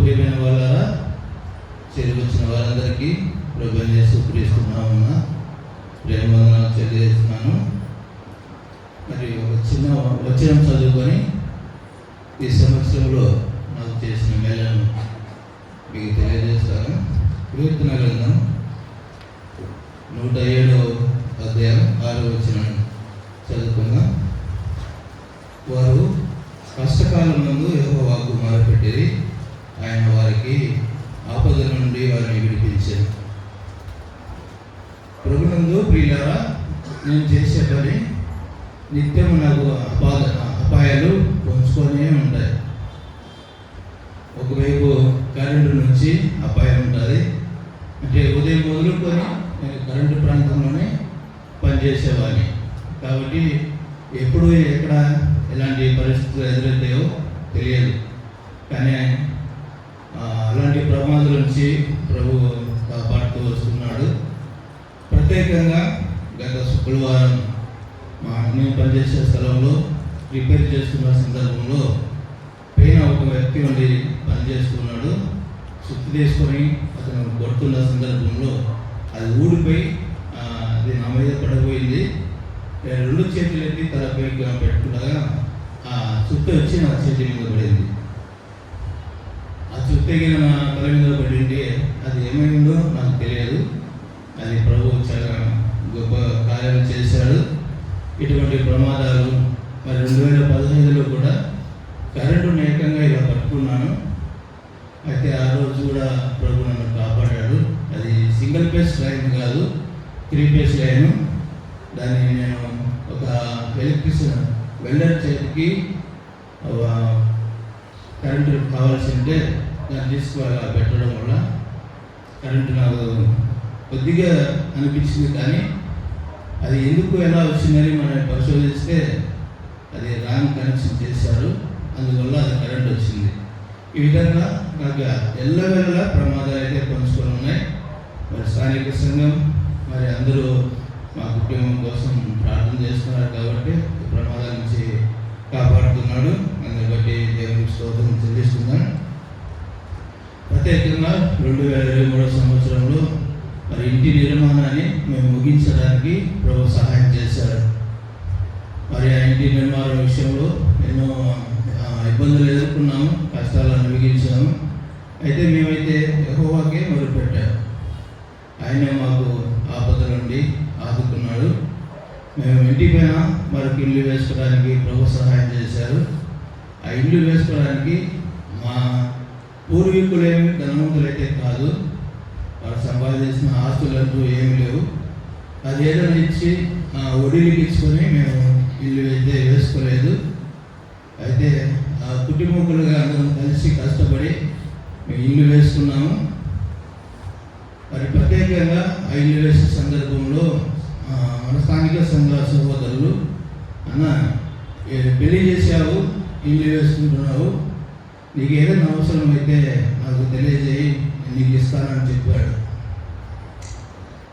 ప్రియమైన వాళ్ళారా చేరి వచ్చిన వారందరికీ ప్రభు చేస్తూ ప్రిస్తున్నామున్న ప్రేమ తెలియజేస్తున్నాను. మరి ఒక చిన్న వచనం చదువుకొని ఈ సంవత్సరంలో నాకు చేసిన మేళను మీకు తెలియజేస్తాను. కీర్తన గ్రంథం నూట ఏడవ అధ్యాయం ఆరో వచ్చిన వారికి ఆపదల నుండి వారిని విడిపించారు. ప్రభునందు ప్రియులారా నేను చేసే పని నిత్యం నాకు అపాద అపాయాలు పంచుకొనే ఉంటాయి. ఒకవైపు కరెంటు నుంచి అపాయం ఉంటుంది. అంటే ఉదయం మొదలుకొని నేను కరెంటు ప్రాంతంలోనే పనిచేసేవాడిని. కాబట్టి ఎప్పుడు ఎక్కడ ఎలాంటి పరిస్థితులు ఎదురవుతాయో తెలియదు. కానీ నుంచి ప్రభు కాపాడుతూ వస్తున్నాడు ప్రత్యేకంగా గత శుక్రవారం మా అన్నయ్య పనిచేసే స్థలంలో రిపేర్ చేస్తున్న సందర్భంలో పైన ఒక వ్యక్తి ఉండి పనిచేస్తున్నాడు. సుత్తి తీసుకొని అతను కొడుతున్న సందర్భంలో అది ఊడిపోయి అది నా మీద పడిపోయింది. రెండు చేతులు ఎత్తి తలపై పెట్టుకుండగా ఆ చుట్టూ వచ్చి నా చేతి మీద పడింది. ఆ నా తల మీద పడింటే అది ఏమైందో నాకు తెలియదు. అది ప్రభు చాలా గొప్ప కార్యాలు చేశాడు. ఇటువంటి ప్రమాదాలు మరి రెండు వేల పదహైదులో కూడా కరెంటు ఏకంగా ఇలా పట్టుకున్నాను. అయితే ఆ రోజు కూడా ప్రభు నన్ను కాపాడాడు. అది సింగిల్ పేస్ లైన్ కాదు త్రీ పేస్ లైన్. దాన్ని నేను ఒక ఎలక్ట్రిషియన్ వెల్డర్ చేతికి కరెంటు కావాల్సి ఉంటే దాన్ని పెట్టడం వల్ల కరెంటు నాకు కొద్దిగా అనిపించింది కానీ అది ఎందుకు ఎలా వచ్చిందని మనం పరిశోధిస్తే అది రాంగ్ కనెక్షన్ చేశారు. అందువల్ల అది కరెంట్ వచ్చింది. ఈ విధంగా నాకు ఎల్లవెల్ల ప్రమాదాలు అయితే పంచుకొని ఉన్నాయి. మరి స్థానిక సంఘం మరి అందరూ మా కుటుంబం కోసం ప్రార్థన చేస్తున్నారు కాబట్టి ప్రమాదాల నుంచి కాపాడుతున్నాడు. అందుని బట్టి దేవునికి స్తోత్రం చెల్లిస్తున్నాం. ప్రత్యేకంగా రెండు వేల ఇరవై మూడో సంవత్సరంలో మరి ఇంటి నిర్మాణాన్ని మేము ముగించడానికి ప్రభు సహాయం చేశారు. మరి ఆ ఇంటి నిర్మాణం విషయంలో ఎన్నో ఇబ్బందులు ఎదుర్కొన్నాము కష్టాలు అనుభవించాము. అయితే మేమైతే ఎహోవాకే మొదలుపెట్టాము ఆయన మాకు ఆపద నుండి ఆదుకున్నాడు. మేము ఇంటి పైన మరొక ఇల్లు వేసుకోవడానికి ప్రభు సహాయం చేశారు. ఆ ఇల్లు వేసుకోవడానికి మా పూర్వీకులేమి ధనవంతులైతే కాదు. వారు సంపాదించిన ఆస్తులంటూ ఏమి లేవు. అది ఏదైనా ఇచ్చి ఆ ఒడిలికి ఇచ్చుకొని మేము ఇల్లు అయితే వేసుకోలేదు. అయితే ఆ కుటుంబకులుగా అందరం కలిసి కష్టపడి మేము ఇల్లు వేసుకున్నాము. మరి ప్రత్యేకంగా ఆ ఇల్లు వేసే సందర్భంలో మన స్థానిక సంఘ సహోదరులు అన్న పెళ్ళి చేసావు ఇల్లు వేసుకుంటున్నావు నీకు ఏదైనా అవసరం అయితే నాకు తెలియజేయి నీకు ఇస్తానని చెప్పాడు.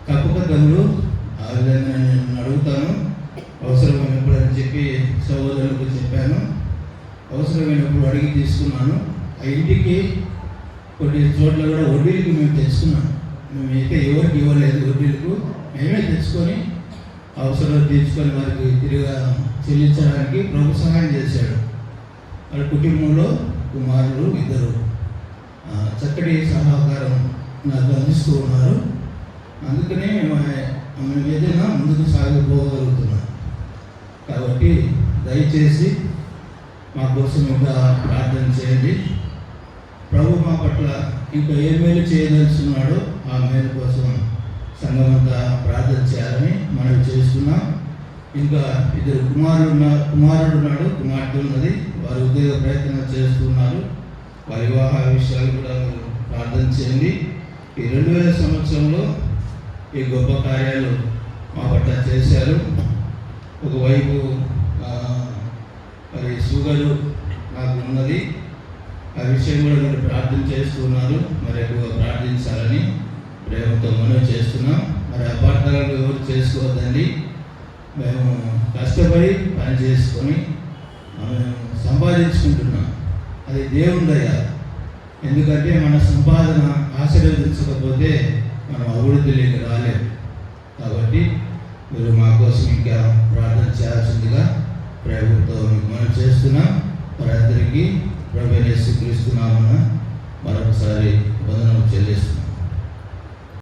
తప్పకద్దములు ఆ విధంగా నేను అడుగుతాను. అవసరమైనప్పుడు అని చెప్పి సహోదరులకు చెప్పాను. అవసరమైనప్పుడు అడిగి తీసుకున్నాను. ఆ ఇంటికి కొన్ని చోట్ల కూడా వడ్డీలకు మేము తెచ్చుకున్నాం. మేమైతే ఎవరికి ఇవ్వలేదు వడ్డీలకు. మేమే తెచ్చుకొని అవసరాలు తీర్చుకొని వారికి తిరిగా చెల్లించడానికి ప్రభు సహాయం చేశాడు. వాళ్ళ కుటుంబంలో కుమారులు ఇద్దరు చక్కటి సహకారం నాకు అందిస్తూ ఉన్నారు. అందుకనే మేము ఏదైనా ముందుకు సాగిపోగలుగుతున్నాం. కాబట్టి దయచేసి మా కోసం ఇంకా ప్రార్థన చేయండి. ప్రభు మా పట్ల ఇంకా ఏ మేలు చేయదలుచున్నాడో ఆ మేలు కోసం సంఘమంతా ప్రార్థన చేయాలని మనం చేస్తున్నాం. ఇంకా ఇద్దరు కుమారుడు ఉన్న- కుమారుడు ఉన్నాడు కుమార్తె ఉన్నది. వారు ఉద్యోగ ప్రయత్నం చేస్తున్నారు వారి వివాహ విషయాలు కూడా మీరు ప్రార్థన చేయండి. ఈ రెండు వేల సంవత్సరంలో ఈ గొప్ప కార్యాలు మా పట్ల చేశారు. ఒకవైపు మరి షుగరు నాకు ఉన్నది. ఆ విషయం కూడా మీరు ప్రార్థన చేస్తున్నారు మరి ఎక్కువ ప్రార్థించాలని ప్రేమతో మనం చేస్తున్నాం. మరి అపార్థాలను ఎవరు చేసుకోవద్దండి. మేము కష్టపడి పని చేసుకొని మేము సంపాదించుకుంటున్నాం. అది దేవుని దయ. ఎందుకంటే మన సంపాదన ఆశీర్వదించకపోతే మనం అభివృద్ధిలోకి రాలేము కాబట్టి మీరు మా కోసం ఇంకా ప్రార్థన చేయాల్సిందిగా ప్రభుత్వం మనం చేస్తున్నాం. వారందరికీ ప్రభు యేసుక్రీస్తు క్రీస్తున్నామన్న మరొకసారి వందనం చెల్లిస్తున్నాం.